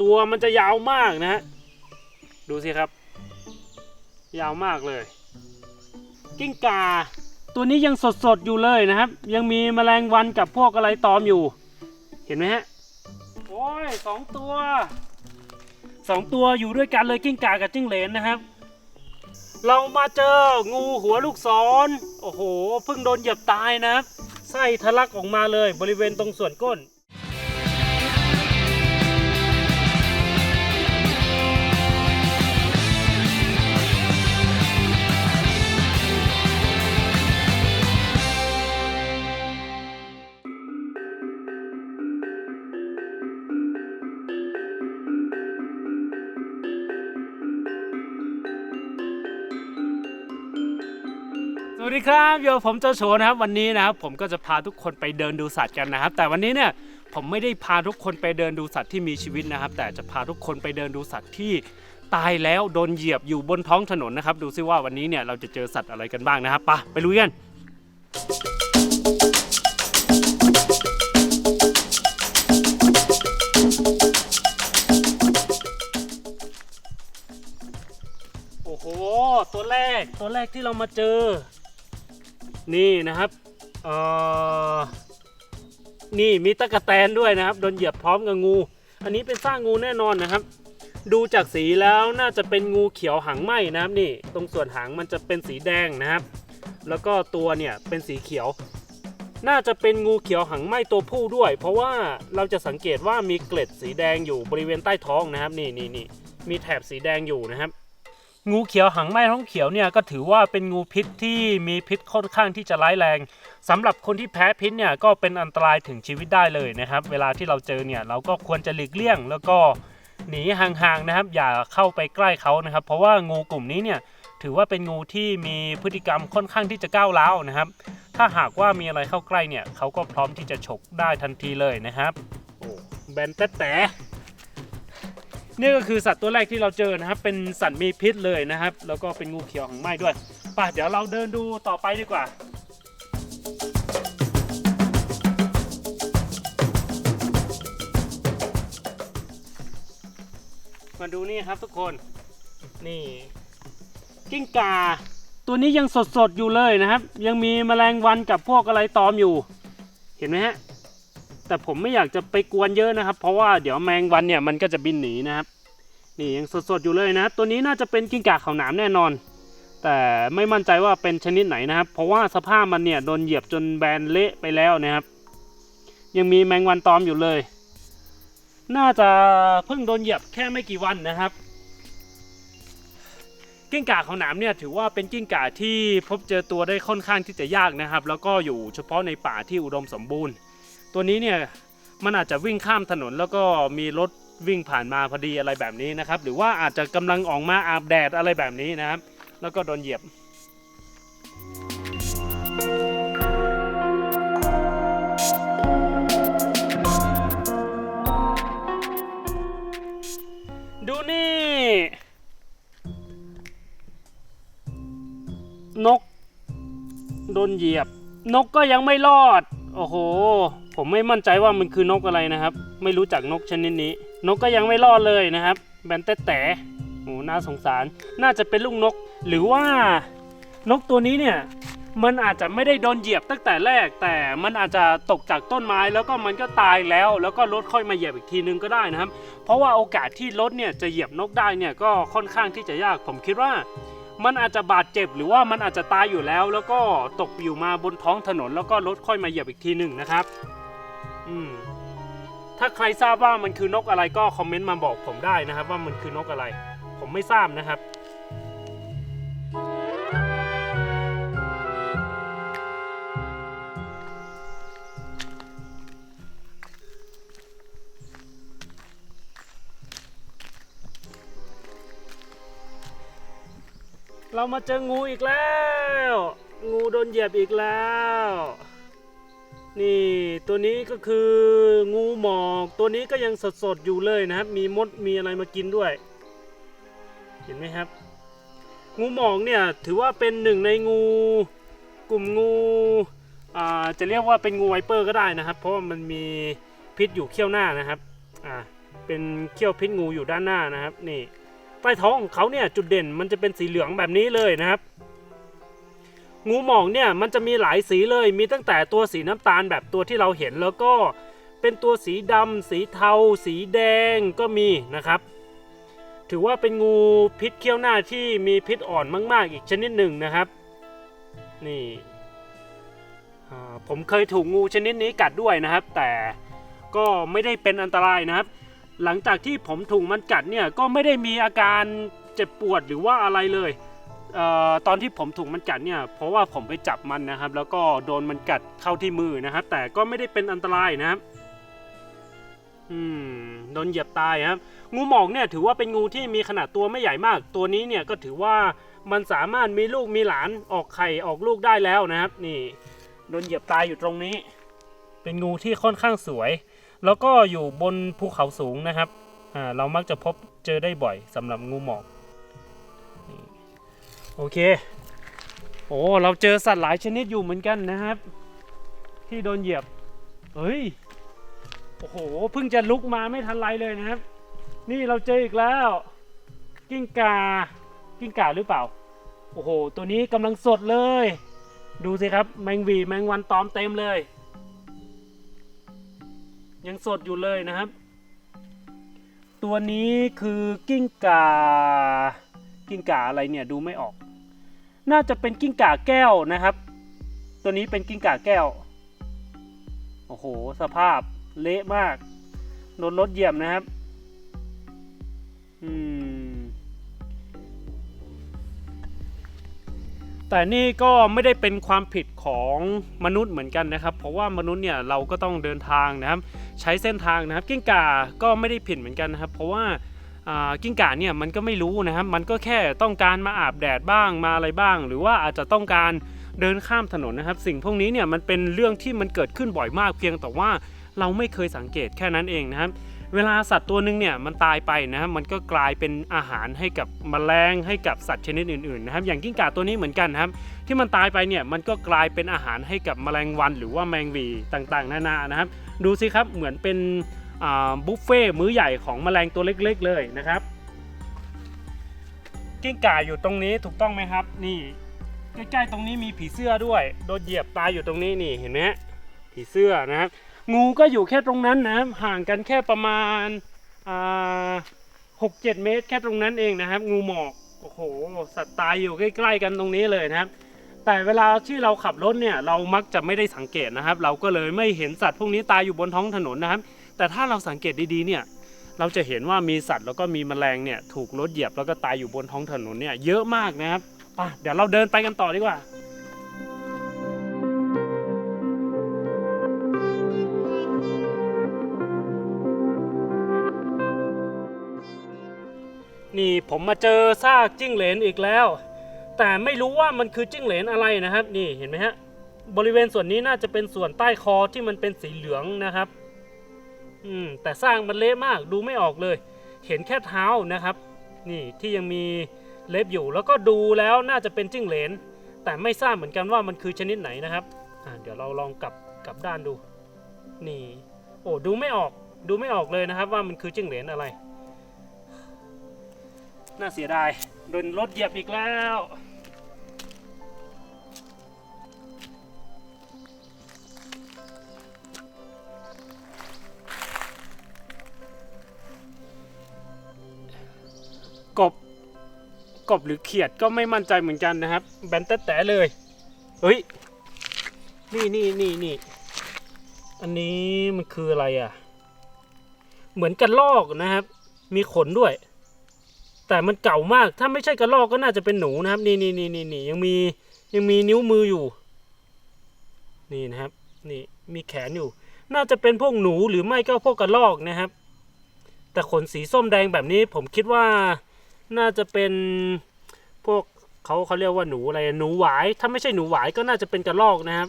ตัวมันจะยาวมากนะฮะดูสิครับ ยาวมากเลย กิ้งก่าตัวนี้ยังสดๆอยู่เลยนะครับ ยังมีแมลงวันกับพวกอะไรตอมอยู่ เห็นไหมฮะโอ้ยสองตัวสองตัวอยู่ด้วยกันเลยกิ้งก่ากับจิ้งเหลนนะครับ เรามาเจองูหัวลูกศรโอ้โหเพิ่งโดนเหยียบตายนะครับไส้ทะลักออกมาเลยบริเวณตรงส่วนก้น ดีครับโยผมเจ้าโฉนะครับวันนี้นะครับผมก็จะพาทุกคนไปเดินดูสัตว์กันนะครับ แต่วันนี้เนี่ยผมไม่ได้พาทุกคนไปเดินดูสัตว์ที่มีชีวิตนะครับ แต่จะพาทุกคนไปเดินดูสัตว์ที่ตายแล้วโดนเหยียบอยู่บนท้องถนนนะครับ ดูซิว่าวันนี้เนี่ยเราจะเจอสัตว์อะไรกันบ้างนะครับไปะไปลุยกันโอ้โหตัวแรกตัวแรกที่เรามาเจอ นี่นะครับเอ่อนี่มีตะกะแตนด้วยนะครับ โดนเหยียบพร้อมกับงู อันนี้เป็นสร้างงูแน่นอนนะครับ ดูจากสีแล้วน่าจะเป็นงูเขียวหางไหมนะครับนี่ ตรงส่วนหางมันจะเป็นสีแดงนะครับ แล้วก็ตัวเนี่ยเป็นสีเขียว น่าจะเป็นงูเขียวหางไหมตัวผู้ด้วย เพราะว่าเราจะสังเกตว่ามีเกล็ดสีแดงอยู่บริเวณใต้ท้องนะครับ นี่นี่นี่มีแถบสีแดงอยู่นะครับ งูเขียวหางไหม้ท้องเขียวเนี่ยก็ถือว่าเป็นงูพิษที่มีพิษค่อนข้างที่จะร้ายแรงสำหรับคนที่แพ้พิษเนี่ยก็เป็นอันตรายถึงชีวิตได้เลยนะครับ เวลาที่เราเจอเนี่ยเราก็ควรจะหลีกเลี่ยง แล้วก็หนีห่างๆนะครับ อย่าเข้าไปใกล้เขานะครับ เพราะว่างูกลุ่มนี้เนี่ยถือว่าเป็นงูที่มีพฤติกรรมค่อนข้างที่จะก้าวร้าวนะครับ ถ้าหากว่ามีอะไรเข้าใกล้เนี่ยเขาก็พร้อมที่จะฉกได้ทันทีเลยนะครับโอ้แบนแต่แต่ นี่ก็คือสัตว์ตัวแรกที่เราเจอนะครับ เป็นสัตว์มีพิษเลยนะครับ แล้วก็เป็นงูเขียวหางไหม้ด้วยไป่ะเดี๋ยวเราเดินดูต่อไปดีกว่ามาดูนี่ครับทุกคนนี่กิ้งก่าตัวนี้ยังสดๆอยู่เลยนะครับ ยังมีแมลงวันกับพวกอะไรตอมอยู่ เห็นไหมฮะ แต่ผมไม่อยากจะไปกวนเยอะนะครับ เพราะว่าเดี๋ยวแมงวันเนี่ยมันก็จะบินหนีนะครับนี่ยังสดๆอยู่เลยนะตัวนี้น่าจะเป็นกิ้งก่าขาวหนามแน่นอน แต่ไม่มั่นใจว่าเป็นชนิดไหนนะครับ เพราะว่าสภาพมันเนี่ยโดนเหยียบจนแบนเละไปแล้วนะครับ ยังมีแมงวันตอมอยู่เลย น่าจะเพิ่งโดนเหยียบแค่ไม่กี่วันนะครับ กิ้งก่าขาวหนามเนี่ยถือว่าเป็นกิ้งก่าที่พบเจอตัวได้ค่อนข้างที่จะยากนะครับ แล้วก็อยู่เฉพาะในป่าที่อุดมสมบูรณ์ ตัวนี้เนี่ยมันอาจจะวิ่งข้ามถนนแล้วก็มีรถวิ่งผ่านมาพอดีอะไรแบบนี้นะครับ หรือว่าอาจจะกำลังออกมาอาบแดดอะไรแบบนี้นะครับ แล้วก็โดนเหยียบดูนี่ นก โดนเหยียบ นกก็ยังไม่รอด โอ้โห ผมไม่มั่นใจว่ามันคือนกอะไรนะครับ ไม่รู้จักนกชนิดนี้ นกก็ยังไม่รอดเลยนะครับ แบนแต่แต่โอ้น่าสงสาร น่าจะเป็นลูกนก หรือว่านกตัวนี้เนี่ยมันอาจจะไม่ได้โดนเหยียบตั้งแต่แรก แต่มันอาจจะตกจากต้นไม้แล้วก็มันก็ตายแล้ว แล้วก็รถค่อยมาเหยียบอีกทีนึงก็ได้นะครับ เพราะว่าโอกาสที่รถเนี่ยจะเหยียบนกได้เนี่ยก็ค่อนข้างที่จะยากผมคิดว่า มันอาจจะบาดเจ็บหรือว่ามันอาจจะตายอยู่แล้ว แล้วก็ตกอยู่มาบนท้องถนน แล้วก็รถค่อยมาเหยียบอีกทีหนึ่งนะครับ อืมถ้าใครทราบว่ามันคือนกอะไรก็คอมเมนต์มาบอกผมได้นะครับ ว่ามันคือนกอะไร ผมไม่ทราบนะครับ เรามาเจองูอีกแล้ว งูโดนเหยียบอีกแล้ว นี่ตัวนี้ก็คืองูหมอกตัวนี้ก็ยังสดๆอยู่เลยนะครับ มีมดมีอะไรมากินด้วย เห็นไหมครับ งูหมอกเนี่ยถือว่าเป็นหนึ่งในงูกลุ่มงูจะเรียกว่าเป็นงูไวเปอร์ก็ได้นะครับ เพราะว่ามันมีพิษอยู่เขี้ยวหน้านะครับอ่าเป็นเขี้ยวพิษงูอยู่ด้านหน้านะครับนี่ใต้ท้องของเขาเนี่ยจุดเด่นมันจะเป็นสีเหลืองแบบนี้เลยนะครับ งูหมองเนี่ยมันจะมีหลายสีเลย มีตั้งแต่ตัวสีน้ำตาลแบบตัวที่เราเห็นแล้วก็เป็นตัวสีดำสีเทา สีแดงก็มีนะครับ ถือว่าเป็นงูพิษเขี้ยวหน้าที่มีพิษอ่อนมาก ๆ อีกชนิดหนึ่งนะครับ นี่ผมเคยถูกงูชนิดนี้กัดด้วยนะครับ แต่ก็ไม่ได้เป็นอันตรายนะครับ หลังจากที่ผมถูกมันกัดเนี่ยก็ไม่ได้มีอาการเจ็บปวดหรือว่าอะไรเลย เออตอนที่ผมถูกมันกัดเนี่ยเพราะว่าผมไปจับมันนะครับ แล้วก็โดนมันกัดเข้าที่มือนะครับ แต่ก็ไม่ได้เป็นอันตรายนะครับอืมโดนเหยียบตายครับ งูหมอกเนี่ยถือว่าเป็นงูที่มีขนาดตัวไม่ใหญ่มาก ตัวนี้เนี่ยก็ถือว่ามันสามารถมีลูกมีหลานออกไข่ออกลูกได้แล้วนะครับ นี่โดนเหยียบตายอยู่ตรงนี้ เป็นงูที่ค่อนข้างสวย แล้วก็อยู่บนภูเขาสูงนะครับอ่าเรามักจะพบเจอได้บ่อยสำหรับงูหมอก โอเค โอ้เราเจอสัตว์หลายชนิดอยู่เหมือนกันนะครับ ที่โดนเหยียบ เฮ้ย โอ้โห เพิ่งจะลุกมาไม่ทันไรเลยนะครับ นี่เราเจออีกแล้ว กิ้งกา กิ้งกาหรือเปล่า โอ้โห ตัวนี้กำลังสดเลย ดูสิครับ แมงวีแมงวันตอมเต็มเลย ยังสดอยู่เลยนะครับ ตัวนี้คือกิ้งกากิ้งก่าอะไรเนี่ยดูไม่ออก น่าจะเป็นกิ้งก่าแก้วนะครับ ตัวนี้เป็นกิ้งก่าแก้ว โอ้โห สภาพเละมากโดนรถเหยียบนะครับ อืม แต่นี่ก็ไม่ได้เป็นความผิดของมนุษย์เหมือนกันนะครับ เพราะว่ามนุษย์เนี่ยเราก็ต้องเดินทางนะครับ ใช้เส้นทางนะครับ กิ้งก่าก็ไม่ได้ผิดเหมือนกันนะครับ เพราะว่าอ่า กิ้งก่าเนี่ยมันก็ไม่รู้นะครับ มันก็แค่ต้องการมาอาบแดดบ้างมาอะไรบ้าง หรือว่าอาจจะต้องการเดินข้ามถนนนะครับ สิ่งพวกนี้เนี่ยมันเป็นเรื่องที่มันเกิดขึ้นบ่อยมากเพียงแต่ว่าเราไม่เคยสังเกตแค่นั้นเองนะครับ เวลาสัตว์ตัวหนึ่งเนี่ยมันตายไปนะครับมันก็กลายเป็นอาหารให้กับแมลงให้กับสัตว์ชนิดอื่นๆนะครับ อย่างกิ้งก่าตัวนี้เหมือนกันนะครับ ที่มันตายไปเนี่ยมันก็กลายเป็นอาหารให้กับแมลงวัน หรือว่าแมงวีต่างๆ นานานะครับ ดูสิครับเหมือนเป็น บุฟเฟ่มื้อใหญ่ของแมลงตัวเล็กๆเลยนะครับ กิ้งก่าอยู่ตรงนี้ถูกต้องไหมครับ นี่ใกล้ๆตรงนี้มีผีเสื้อด้วย โดนเหยียบตายอยู่ตรงนี้นี่เห็นไหมผีเสื้อนะครับ งูก็อยู่แค่ตรงนั้นนะห่างกันแค่ประมาณหกเจ็ดเมตรแค่ตรงนั้นเองนะครับ งูหมอกโอ้โหสัตว์ตายอยู่ใกล้ ๆ กันตรงนี้เลยนะครับ แต่เวลาที่เราขับรถเนี่ยเรามักจะไม่ได้สังเกตนะครับ เราก็เลยไม่เห็นสัตว์พวกนี้ตายอยู่บนท้องถนนนะครับ แต่ถ้าเราสังเกตดีๆเนี่ยเราจะเห็นว่ามีสัตว์แล้วก็มีแมลงเนี่ยถูกรถเหยียบแล้วก็ตายอยู่บนท้องถนนเนี่ยเยอะมากนะครับอะเดี๋ยวเราเดินไปกันต่อดีกว่านี่ผมมาเจอซากจิ้งเหลนอีกแล้ว แต่ไม่รู้ว่ามันคือจิ้งเหลนอะไรนะครับ นี่เห็นไหมฮะบริเวณส่วนนี้น่าจะเป็นส่วนใต้คอที่มันเป็นสีเหลืองนะครับ อืมแต่สร้างมันเละมากดูไม่ออกเลย เห็นแค่เท้านะครับ นี่ที่ยังมีเล็บอยู่แล้วก็ดูแล้วน่าจะเป็นจิ้งเหลน แต่ไม่ทราบเหมือนกันว่ามันคือชนิดไหนนะครับอ่าเดี๋ยวเราลองกลับกลับด้านดู นี่ โอ้ดูไม่ออกดูไม่ออกเลยนะครับว่ามันคือจิ้งเหลนอะไร น่าเสียดายโดนรถเหยียบอีกแล้ว กบ กบหรือเขียดก็ไม่มั่นใจเหมือนกันนะครับ แบนแต่แต่เลย เฮ้ย นี่นี่นี่นี่ อันนี้มันคืออะไรอะ เหมือนกันลอกนะครับ มีขนด้วย แต่มันเก่ามาก ถ้าไม่ใช่กระรอกก็น่าจะเป็นหนูนะครับ นี่นี่นี่นี่นี่ยังมียังมีนิ้วมืออยู่ นี่นะครับ นี่มีแขนอยู่ น่าจะเป็นพวกหนูหรือไม่ก็พวกกระรอกนะครับแต่ขนสีส้มแดงแบบนี้ผมคิดว่า น่าจะเป็นพวกเขาเขาเรียกว่าหนูอะไรหนูหวาย ถ้าไม่ใช่หนูหวายก็น่าจะเป็นกระรอกนะครับ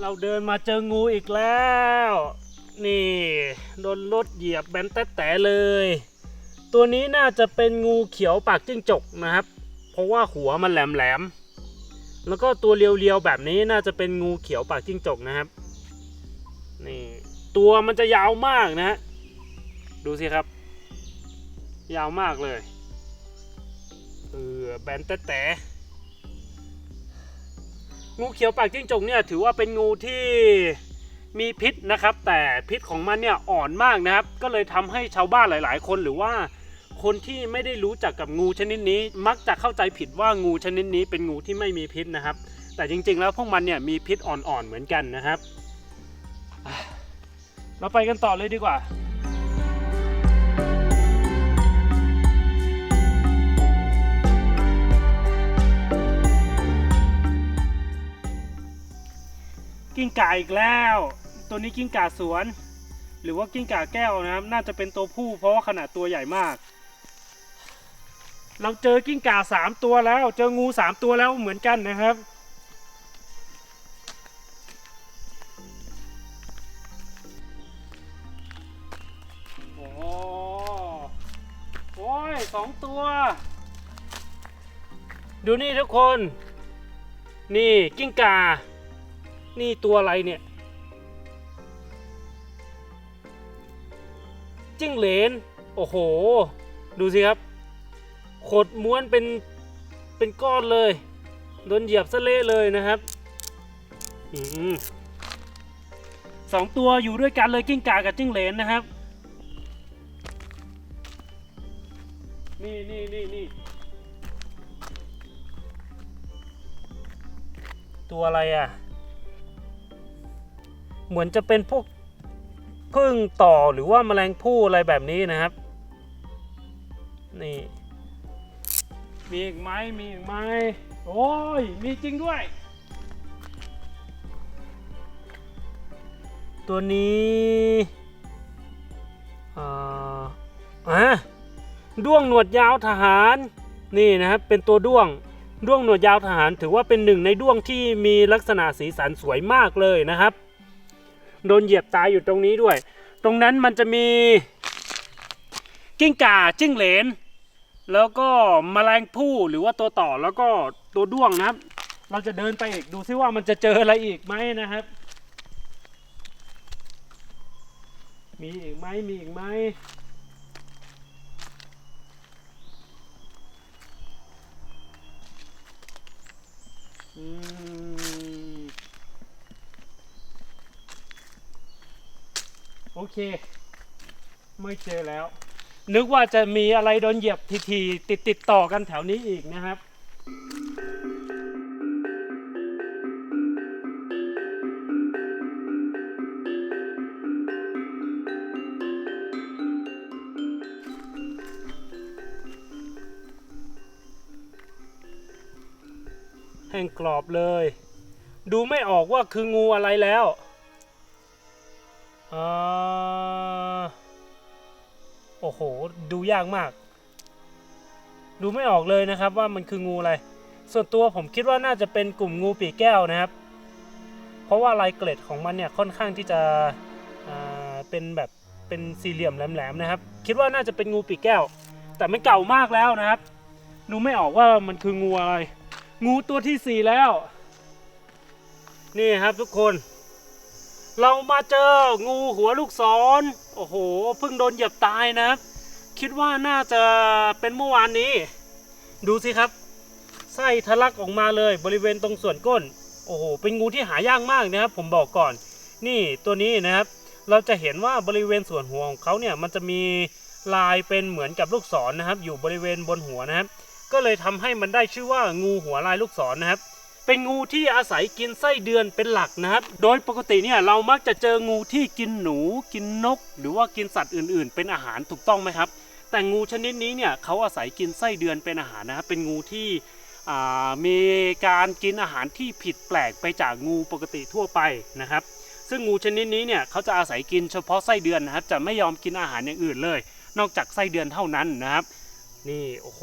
เราเดินมาเจองูอีกแล้ว นี่โดนรถเหยียบแบนแต่แต่เลย ตัวนี้น่าจะเป็นงูเขียวปากจิ้งจกนะครับ เพราะว่าหัวมันแหลมๆ แล้วก็ตัวเรียวๆแบบนี้น่าจะเป็นงูเขียวปากจิ้งจกนะครับนี่ตัวมันจะยาวมากนะ ดูสิครับ ยาวมากเลยเออแบนแต่แต่งูเขียวปากจิ้งจกเนี่ยถือว่าเป็นงูที่มีพิษนะครับ แต่พิษของมันเนี่ยอ่อนมากนะครับ ก็เลยทำให้ชาวบ้านหลาย ๆ คนหรือว่า คนที่ไม่ได้รู้จักกับงูชนิดนี้ มักจะเข้าใจผิดว่างูชนิดนี้เป็นงูที่ไม่มีพิษนะครับ แต่จริงๆ แล้วพวกมันเนี่ยมีพิษอ่อนๆเหมือนกันนะครับ เราไปกันต่อเลยดีกว่ากิ้งก่าอีกแล้ว ตัวนี้กิ้งก่าสวน หรือว่ากิ้งก่าแก้วนะครับ น่าจะเป็นตัวผู้เพราะว่าขนาดตัวใหญ่มาก เราเจอกิ้งก่าสามตัวแล้ว เจองูสามตัวแล้วเหมือนกันนะครับ โอ้โหโอ้ยสองตัว ดูนี่ทุกคน นี่กิ้งก่า นี่ตัวอะไรเนี่ยจิ้งเหลน โอ้โห ดูสิครับ ขดม้วนเป็นเป็นก้อนเลยโดนเหยียบซะเละเลยนะครับอืมสองตัวอยู่ด้วยกันเลยกิ้งก่ากับจิ้งเหลนนะครับ นี่นี่นี่นี่ตัวอะไรอะ เหมือนจะเป็นพวกพึ่งต่อหรือว่าแมลงผู้อะไรแบบนี้นะครับ นี่ มีอีกไหมมีอีกไหมโอ้ย มีจริงด้วย ตัวนี้อ่าอะด้วงหนวดยาวทหาร นี่นะครับเป็นตัวด้วงด้วงหนวดยาวทหารถือว่าเป็นหนึ่งในด้วงที่มีลักษณะสีสันสวยมากเลยนะครับ โดนเหยียบตายอยู่ตรงนี้ด้วย ตรงนั้นมันจะมีกิ้งก่าจิ้งเหลน แล้วก็แมลงผู้หรือว่าตัวต่อแล้วก็ตัวด้วงนะครับ เราจะเดินไปอีกดูซิว่ามันจะเจออะไรอีกไหมนะครับ มีอีกไหมมีอีกไหมอืมโอเค ไม่เจอแล้ว นึกว่าจะมีอะไรโดนเหยียบทีๆติดติดต่อกันแถวนี้อีกนะครับแห้งกรอบเลย ดูไม่ออกว่าคืองูอะไรแล้วอ่า โอ้โห ดูยากมาก ดูไม่ออกเลยนะครับว่ามันคืองูอะไร ส่วนตัวผมคิดว่าน่าจะเป็นกลุ่มงูปีกแก้วนะครับ เพราะว่าลายเกล็ดของมันเนี่ยค่อนข้างที่จะเป็นแบบเป็นสี่เหลี่ยมแหลมๆนะครับ คิดว่าน่าจะเป็นงูปีกแก้ว แต่มันเก่ามากแล้วนะครับ ดูไม่ออกว่ามันคืองูอะไร งูตัวที่สี่แล้ว นี่ครับทุกคน เรามาเจองูหัวลูกศร โอ้โหเพิ่งโดนเหยียบตายนะครับคิดว่าน่าจะเป็นเมื่อวานนี้ ดูสิครับ ไส้ทะลักออกมาเลยบริเวณตรงส่วนก้น โอ้โห เป็นงูที่หายากมากนะครับ ผมบอกก่อน นี่ตัวนี้นะครับ เราจะเห็นว่าบริเวณส่วนหัวของเขาเนี่ยมันจะมีลายเป็นเหมือนกับลูกศรนะครับ อยู่บริเวณบนหัวนะครับ ก็เลยทำให้มันได้ชื่อว่างูหัวลายลูกศรนะครับ เป็นงูที่อาศัยกินไส้เดือนเป็นหลักนะครับ โดยปกติเนี่ยเรามักจะเจองูที่กินหนูกินนก หรือว่ากินสัตว์อื่น ๆ เป็นอาหารถูกต้องไหมครับ แต่งูชนิดนี้เนี่ยเขาอาศัยกินไส้เดือนเป็นอาหารนะครับเป็นงูที่มีการกินอาหารที่ผิดแปลกไปจากงูปกติทั่วไปนะครับ ซึ่งงูชนิดนี้เนี่ยเขาจะอาศัยกินเฉพาะไส้เดือนนะครับ จะไม่ยอมกินอาหารอย่างอื่นเลย นอกจากไส้เดือนเท่านั้นนะครับ นี่โอ้โห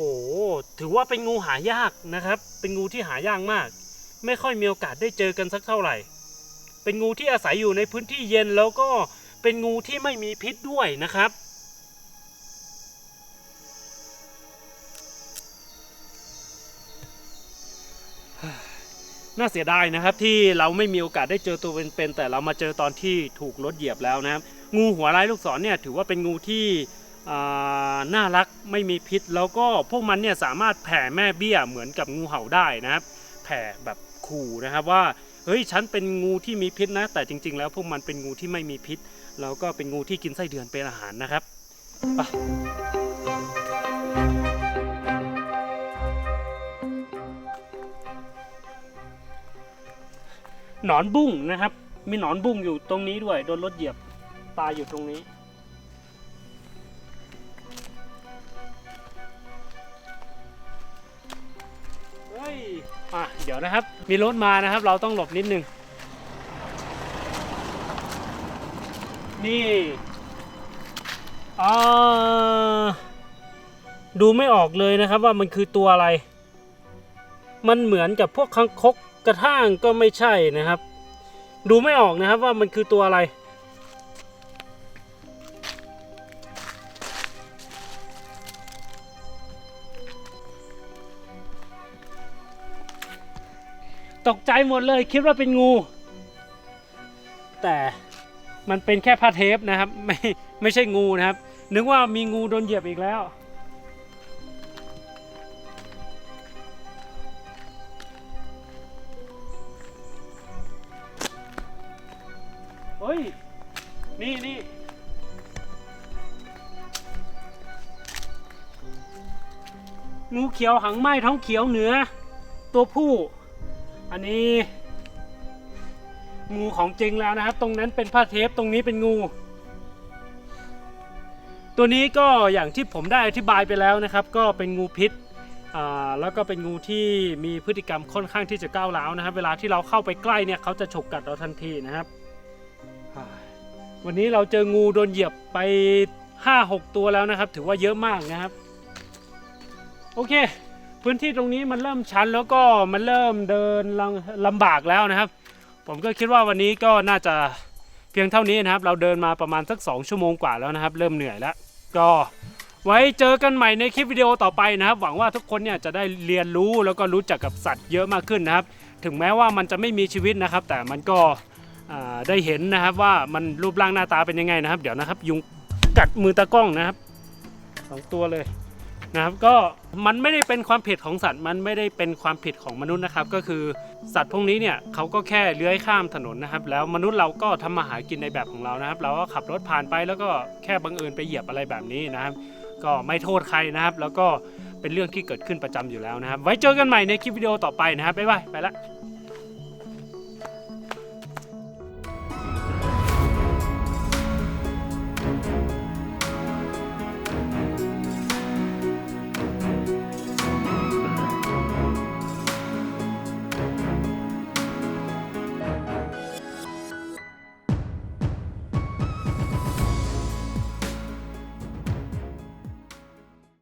ถือว่าเป็นงูหายากนะครับ เป็นงูที่หายากมาก ไม่ค่อยมีโอกาสได้เจอกันสักเท่าไหร่ เป็นงูที่อาศัยอยู่ในพื้นที่เย็นแล้วก็เป็นงูที่ไม่มีพิษด้วยนะครับ น่าเสียดายนะครับที่เราไม่มีโอกาสได้เจอตัวเป็นๆแต่เรามาเจอตอนที่ถูกรถเหยียบแล้วนะครับ งูหัวลายลูกศรเนี่ยถือว่าเป็นงูที่น่ารักไม่มีพิษ แล้วก็พวกมันเนี่ยสามารถแผ่แม่เบี้ยเหมือนกับงูเห่าได้นะครับ แผ่แบบ ขู่นะครับว่าเฮ้ยฉันเป็นงูที่มีพิษนะ แต่จริง ๆ แล้วพวกมันเป็นงูที่ไม่มีพิษ แล้วก็เป็นงูที่กินไส้เดือนเป็นอาหารนะครับไปหนอนบุ้งนะครับ มีหนอนบุ้งอยู่ตรงนี้ด้วย โดนรถเหยียบตายอยู่ตรงนี้ อะเดี๋ยวนะครับ มีรถมานะครับ เราต้องหลบนิดนึง นี่อ่าดูไม่ออกเลยนะครับว่ามันคือตัวอะไร มันเหมือนกับพวกคังคกกระท่างก็ไม่ใช่นะครับ ดูไม่ออกนะครับว่ามันคือตัวอะไร ตกใจหมดเลยคิดว่าเป็นงู แต่มันเป็นแค่ผ้าเทปนะครับ ไม่ไม่ใช่งูนะครับ นึกว่ามีงูโดนเหยียบอีกแล้ว เฮ้ย นี่นี่งูเขียวหางไหม้ท้องเขียวเหนือ ตัวผู้ อันนี้ งูของจริงแล้วนะครับ ตรงนั้นเป็นผ้าเทปตรงนี้เป็นงู ตัวนี้ก็อย่างที่ผมได้อธิบายไปแล้วนะครับ ก็เป็นงูพิษแล้วก็เป็นงูที่มีพฤติกรรมค่อนข้างที่จะก้าวร้าวนะครับ เวลาที่เราเข้าไปใกล้เนี่ยเขาจะฉกกัดเราทันทีนะครับ วันนี้เราเจองูโดนเหยียบไป 5-6 ตัวแล้วนะครับ ถือว่าเยอะมากนะครับ โอเค พื้นที่ตรงนี้มันเริ่มชันแล้วก็มันเริ่มเดินลำลำบากแล้วนะครับ ผมก็คิดว่าวันนี้ก็น่าจะเพียงเท่านี้นะครับ เราเดินมาประมาณสัก 2 ชั่วโมงกว่าแล้วนะครับ เริ่มเหนื่อยแล้ว ก็ไว้เจอกันใหม่ในคลิปวิดีโอต่อไปนะครับ หวังว่าทุกคนเนี่ยจะได้เรียนรู้แล้วก็รู้จักกับสัตว์เยอะมากขึ้นนะครับ ถึงแม้ว่ามันจะไม่มีชีวิตนะครับ แต่มันก็อ่าได้เห็นนะครับว่ามันรูปร่างหน้าตาเป็นยังไงนะครับ เดี๋ยวนะครับ ยุงกัดมือตากล้องนะครับสองตัวเลย นะครับก็มันไม่ได้เป็นความผิดของสัตว์มันไม่ได้เป็นความผิดของมนุษย์นะครับ ก็คือสัตว์พวกนี้เนี่ยเขาก็แค่เลื้อยข้ามถนนนะครับ แล้วมนุษย์เราก็ทำมาหากินในแบบของเรานะครับ เราก็ขับรถผ่านไปแล้วก็แค่บังเอิญไปเหยียบอะไรแบบนี้นะครับ ก็ไม่โทษใครนะครับ แล้วก็เป็นเรื่องที่เกิดขึ้นประจำอยู่แล้วนะครับ ไว้เจอกันใหม่ในคลิปวิดีโอต่อไปนะครับบ๊ายบายไปละ